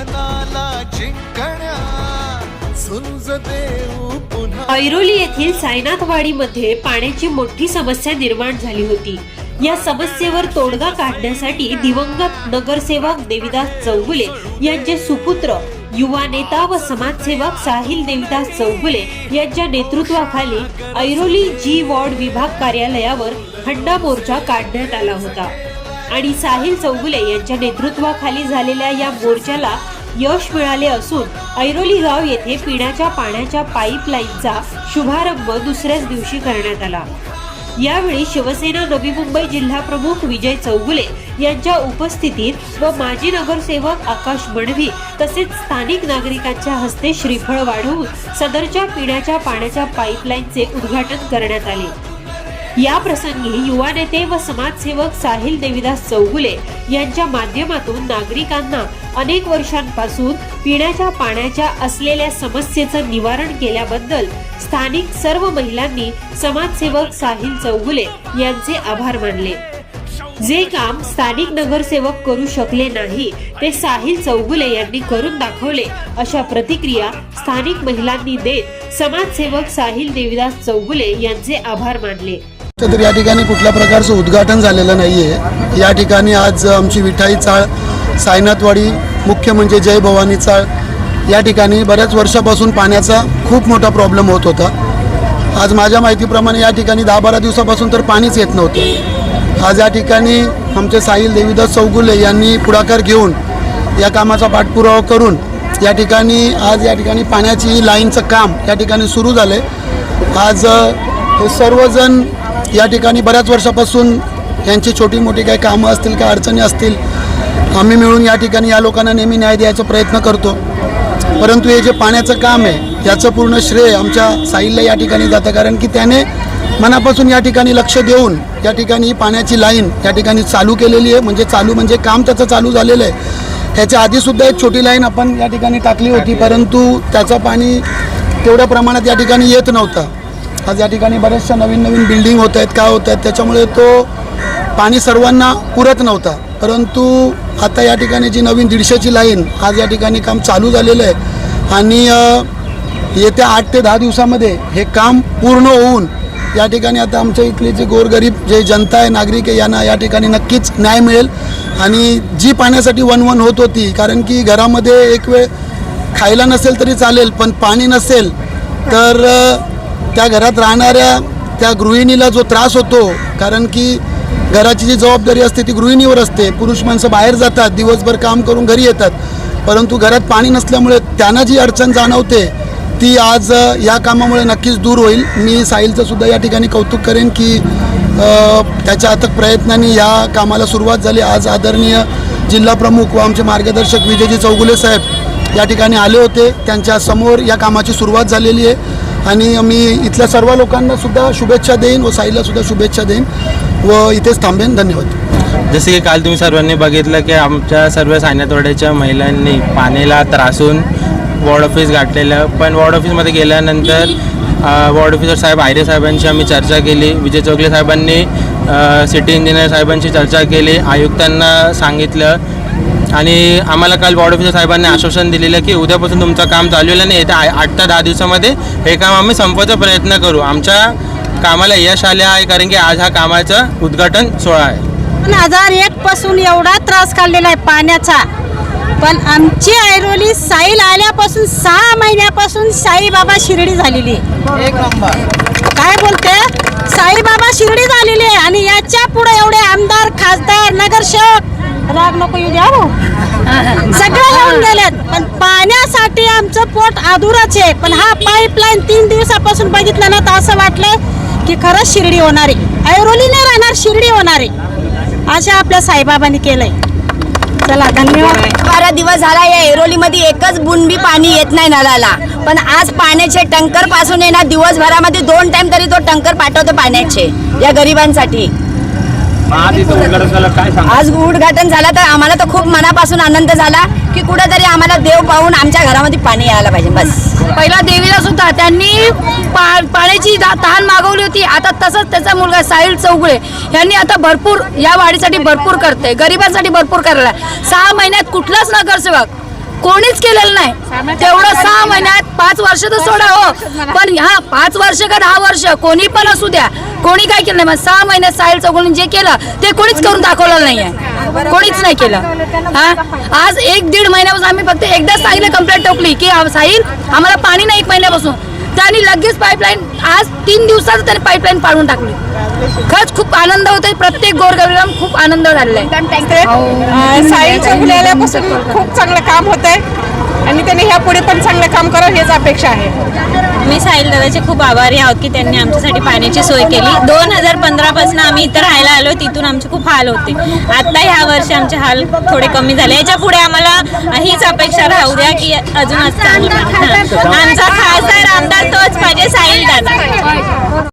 मनाला जिंकण्या झुंज देऊ पुन्हा. ऐरोली येथील सायनाथवाडीमध्ये पाण्याची मोठी समस्या निर्माण झाली होती. या समस्येवर तोडगा काढण्यासाठी दिवंगत नगरसेवक देविदास चौगुले यांचे सुपुत्र युवा नेता व समाजसेवक साहिल देविदास चौगुले यांच्या नेतृत्वाखाली ऐरोली जी वॉर्ड विभाग कार्यालयावर हंडा मोर्चा काढण्यात आला होता. आणि साहिल चौगुले यांच्या नेतृत्वाखाली झालेल्या या मोर्चाला यश मिळाले असून ऐरोली गाव येथे पिण्याच्या पाण्याच्या पाईपलाईनचा शुभारंभ दुसऱ्याच दिवशी करण्यात आला. यावेळी शिवसेना नवी मुंबई जिल्हा प्रमुख विजय चौगुले यांच्या उपस्थितीत व माजी नगरसेवक आकाश मडवी तसेच स्थानिक नागरिकांच्या हस्ते श्रीफळ वाढवून सदरच्या पिण्याच्या पाण्याच्या पाईपलाईनचे उद्घाटन करण्यात आले. या प्रसंगी युवा नेते व समाजसेवक साहिल देवीदास चौगुले यांच्या माध्यमातून नागरिकांना अनेक वर्षांपासून पिण्याच्या पाण्याच्या असलेल्या समस्येचं निवारण केल्याबद्दल स्थानिक सर्व महिलांनी समाजसेवक साहिल चौगुले यांचे आभार मानले. जे काम स्थानिक नगरसेवक करू शकले नाही ते साहिल चौगुले यांनी करून दाखवले अशा प्रतिक्रिया स्थानिक महिलांनी देत समाजसेवक साहिल देवीदास चौगुले यांचे आभार मानले. तर या ठिकाणी कुठल्या प्रकारचं उद्घाटन झालेलं नाही आहे या ठिकाणी आज आमची विठाई चाळ सायनाथवाडी मुख्य म्हणजे जय भवानी चाळ या ठिकाणी बऱ्याच वर्षापासून पाण्याचा खूप मोठा प्रॉब्लेम होत होता. आज माझ्या माहितीप्रमाणे या ठिकाणी दहा बारा दिवसापासून तर पाणीच येत नव्हतं. आज या ठिकाणी आमचे साहिल देवीदास चौगुले यांनी पुढाकार घेऊन या कामाचा पाठपुरावा करून या ठिकाणी आज या ठिकाणी पाण्याची लाईनचं काम या ठिकाणी सुरू झालं आहे आज हे सर्वजण या ठिकाणी बऱ्याच वर्षापासून यांची छोटी मोठी काही कामं असतील काही अडचणी असतील आम्ही मिळून या ठिकाणी या लोकांना नेहमी न्याय द्यायचा प्रयत्न करतो. परंतु हे जे पाण्याचं काम आहे याचं पूर्ण श्रेय आमच्या साहिलला या ठिकाणी जातं. कारण की त्याने मनापासून या ठिकाणी लक्ष देऊन या ठिकाणी पाण्याची लाईन या ठिकाणी चालू केलेली आहे. म्हणजे चालू म्हणजे काम त्याचं चालू झालेलं आहे. ह्याच्या आधीसुद्धा एक छोटी लाईन आपण या ठिकाणी टाकली होती परंतु त्याचं पाणी तेवढ्या प्रमाणात या ठिकाणी येत नव्हतं. आज या ठिकाणी बऱ्याचशा नवीन नवीन बिल्डिंग होत आहेत. काय होत आहेत? त्याच्यामुळे तो पाणी सर्वांना पुरत नव्हता. परंतु आता या ठिकाणी जी नवीन दीडशेची लाईन आज या ठिकाणी काम चालू झालेलं आहे. आणि येत्या आठ ते दहा दिवसामध्ये हे काम पूर्ण होऊन या ठिकाणी आता आमच्या इथली जे गोरगरीब जे जनता आहे नागरिक आहे यांना या ठिकाणी नक्कीच न्याय मिळेल. आणि जी पाण्यासाठी वन वन होत होती कारण की घरामध्ये एक वेळ खायला नसेल तरी चालेल पण पाणी नसेल तर त्या घरात राहणाऱ्या त्या गृहिणीला जो त्रास होतो कारण की घराची जी जबाबदारी असते ती गृहिणीवर असते. पुरुष माणसं बाहेर जातात दिवसभर काम करून घरी येतात. परंतु घरात पाणी नसल्यामुळे त्यांना जी अडचण जाणवते ती आज या कामामुळे नक्कीच दूर होईल. मी साहिलचं सुद्धा या ठिकाणी कौतुक करेन की त्याच्या अथक प्रयत्नांनी या कामाला सुरुवात झाली. आज आदरणीय जिल्हा प्रमुख व आमचे मार्गदर्शक विजयजी चौगुले साहेब या ठिकाणी आले होते. त्यांच्यासमोर या कामाची सुरुवात झालेली आहे. आणि मी इथल्या सर्व लोकांना सुद्धा शुभेच्छा देईन व साईला सुद्धा शुभेच्छा देईन. व इथेच थांबेन. धन्यवाद. जसे की काल तुम्ही सर्वांनी बघितलं की आमच्या सर्व सायनातवाड्याच्या महिलांनी पाण्याला त्रासून वॉर्ड ऑफिस गाठलेलं पण वॉर्ड ऑफिसमध्ये गेल्यानंतर वॉर्ड ऑफिसर साहेब आयरे साहेबांशी आम्ही चर्चा केली विजय चौगले साहेबांनी सिटी इंजिनियर साहेबांशी चर्चा केली आयुक्तांना सांगितलं आणि आम्हाला काल वॉर्ड ऑफिसर साहेबांनी आश्वासन दिलेलं की उद्यापासून तुमचं काम चालू आहे आणि येत्या आ- आठ ते दहा दिवसामध्ये हे काम आम्ही संपवायचा प्रयत्न करू. आमच्या कामाला यश आले आहे कारण की आज हा कामाचं उद्घाटन सोहळा आहे. दोन हजार एक पासून एवढा त्रास काढलेला आहे पाण्याचा. पण आमची ऐरोली साईल आल्यापासून सहा महिन्यापासून साईबाबा शिर्डी झालेली आहे. काय बोलते? साईबाबा शिर्डी झालेली आहे आणि याच्यापुढे एवढे आमदार खासदार नगरसेवक राग नको येऊ द्या हो. येऊन गेलेत. पण पाण्यासाठी आमचं पोट अधुरच आहे. पण हा पाईपलाईन तीन दिवसापासून बघितलं ना तर असं वाटलं की खरंच शिर्डी होणार आहे. ऐरोली नाही राहणार शिर्डी होणार आहे. अशा आपल्या साईबाबांनी केलंय. चला धन्यवाद. बारा दिवस झाला या एरोलीमध्ये एकच बुनबी पाणी येत नाही नळाला. पण आज पाण्याचे टंकरपासून आहे ना दिवसभरामध्ये दोन टाइम तरी तो टंकर पाठवतो पाण्याचे या गरिबांसाठी. आज उद्घाटन झालं तर आम्हाला तर खूप मनापासून आनंद झाला की कुठेतरी आम्हाला देव पाहून आमच्या घरामध्ये पाणी यायला पाहिजे बस. पहिला देवीला सुद्धा त्यांनी पा- पाण्याची तहान मागवली होती. आता तसंच त्याचा मुलगा साहिल चौगुळे यांनी आता भरपूर या वाढीसाठी भरपूर करते गरिबांसाठी भरपूर करायला. सहा महिन्यात कुठलाच नगरसेवक कोणीच केलेलं नाही. तेवढं सहा महिन्यात पाच वर्ष तर सोडा हो. पण ह्या पाच वर्ष का दहा वर्ष कोणी पण असू द्या. कोणी काय केलं नाही. सहा महिन्यात साहिल चौगुळे जे केलं ते कोणीच करून दाखवलेलं नाहीये. कोणीच नाही केलं. हा? आज एक दीड महिन्यापासून आम्ही फक्त एकदाच सांगितलं कंप्लेंट टोकली की साहिल आम्हाला पाणी नाही एक महिन्यापासून. त्यांनी लगेच पाईपलाईन आज तीन दिवसात त्यांनी पाईपलाईन पाडून टाकली. खरंच खूप आनंद होतोय. प्रत्येक गोरगरीला खूप आनंद झालेला आहे. अं, साई चौगुले आल्यापासून खूप चांगलं काम होत आहे आणि त्यांनी ह्या पुढे पण चांगलं काम करावं हेच अपेक्षा आहे. मी साहिल दादाचे खूप आभारी आहोत की त्यांनी आमच्यासाठी पाण्याची सोय केली. दोन हजार पंधरापासून आम्ही इथं राहायला आलो. तिथून आमचे खूप हाल होते. आता ह्या वर्षी आमचे हाल थोडे कमी झाले. याच्यापुढे आम्हाला हीच अपेक्षा राहू द्या की अजून चांगलं पाणी. हां. आमचा खासदार आमदार तोच पाहिजे साहिल दादा.